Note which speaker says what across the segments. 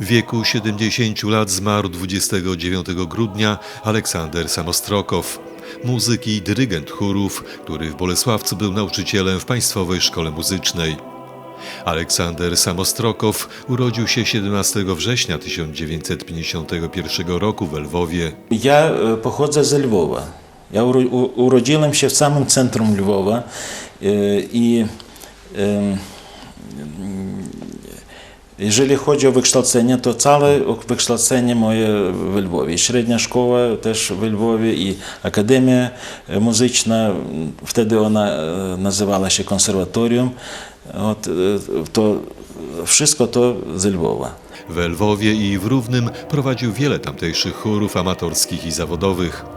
Speaker 1: W wieku 70 lat zmarł 29 grudnia Aleksander Samostrokow, muzyk i dyrygent chórów, który w Bolesławcu był nauczycielem w Państwowej Szkole Muzycznej. Aleksander Samostrokow urodził się 17 września 1951 roku w Lwowie.
Speaker 2: Ja e, pochodzę z Lwowa. Ja urodziłem się w samym centrum Lwowa e, i jeżeli chodzi o wykształcenie, to całe wykształcenie moje w Lwowie. Średnia szkoła też w Lwowie i Akademia Muzyczna, wtedy ona e, nazywała się konserwatorium. E, to wszystko to z Lwowa.
Speaker 1: W Lwowie i w Równym prowadził wiele tamtejszych chórów amatorskich i zawodowych.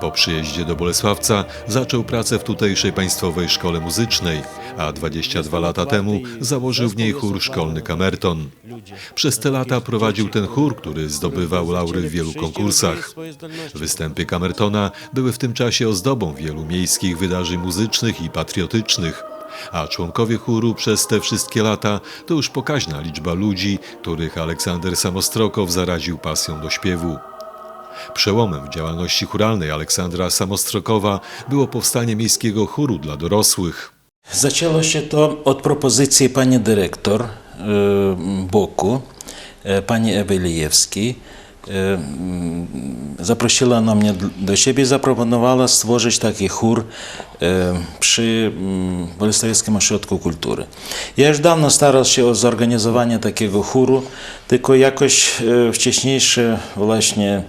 Speaker 1: Po przyjeździe do Bolesławca zaczął pracę w tutejszej Państwowej Szkole Muzycznej, a 22 lata temu założył w niej chór szkolny Kamerton. Przez te lata prowadził ten chór, który zdobywał laury w wielu konkursach. Występy Kamertona były w tym czasie ozdobą wielu miejskich wydarzeń muzycznych i patriotycznych, a członkowie chóru przez te wszystkie lata to już pokaźna liczba ludzi, których Aleksander Samostrokow zaraził pasją do śpiewu. Przełomem w działalności chóralnej Aleksandra Samostrokowa było powstanie miejskiego chóru dla dorosłych.
Speaker 2: Zaczęło się to od propozycji pani dyrektor e, Boku, e, pani Ewy Lijewskiej. E, Zaprosiła na mnie do siebie zaproponowała stworzyć taki chór przy Bolesławskim Ośrodku Kultury. Ja już dawno starał się o zorganizowanie takiego chóru, tylko jakoś wcześniejsze właśnie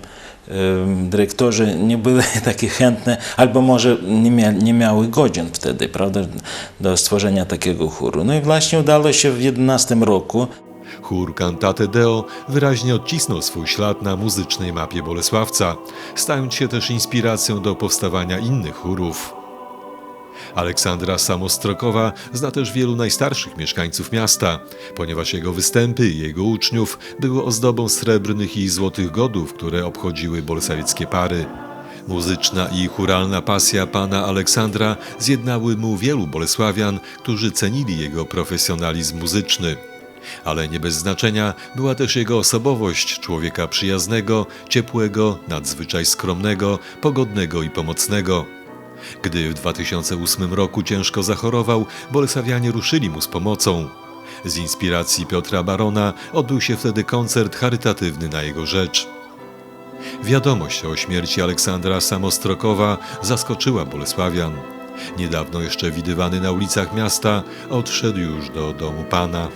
Speaker 2: dyrektorzy nie byli takie chętne, albo może nie, mia, nie miały godzin wtedy, prawda, do stworzenia takiego chóru. No i właśnie udało się w 11 roku.
Speaker 1: Chór Cantate Deo wyraźnie odcisnął swój ślad na muzycznej mapie Bolesławca, stając się też inspiracją do powstawania innych chórów. Aleksandra Samostrokowa zna też wielu najstarszych mieszkańców miasta, ponieważ jego występy i jego uczniów były ozdobą srebrnych i złotych godów, które obchodziły bolsawieckie pary. Muzyczna i churalna pasja pana Aleksandra zjednały mu wielu Bolesławian, którzy cenili jego profesjonalizm muzyczny. Ale nie bez znaczenia była też jego osobowość człowieka przyjaznego, ciepłego, nadzwyczaj skromnego, pogodnego i pomocnego. Gdy w 2008 roku ciężko zachorował, Bolesławianie ruszyli mu z pomocą. Z inspiracji Piotra Barona odbył się wtedy koncert charytatywny na jego rzecz. Wiadomość o śmierci Aleksandra Samostrokowa zaskoczyła Bolesławian. Niedawno jeszcze widywany na ulicach miasta, odszedł już do domu Pana.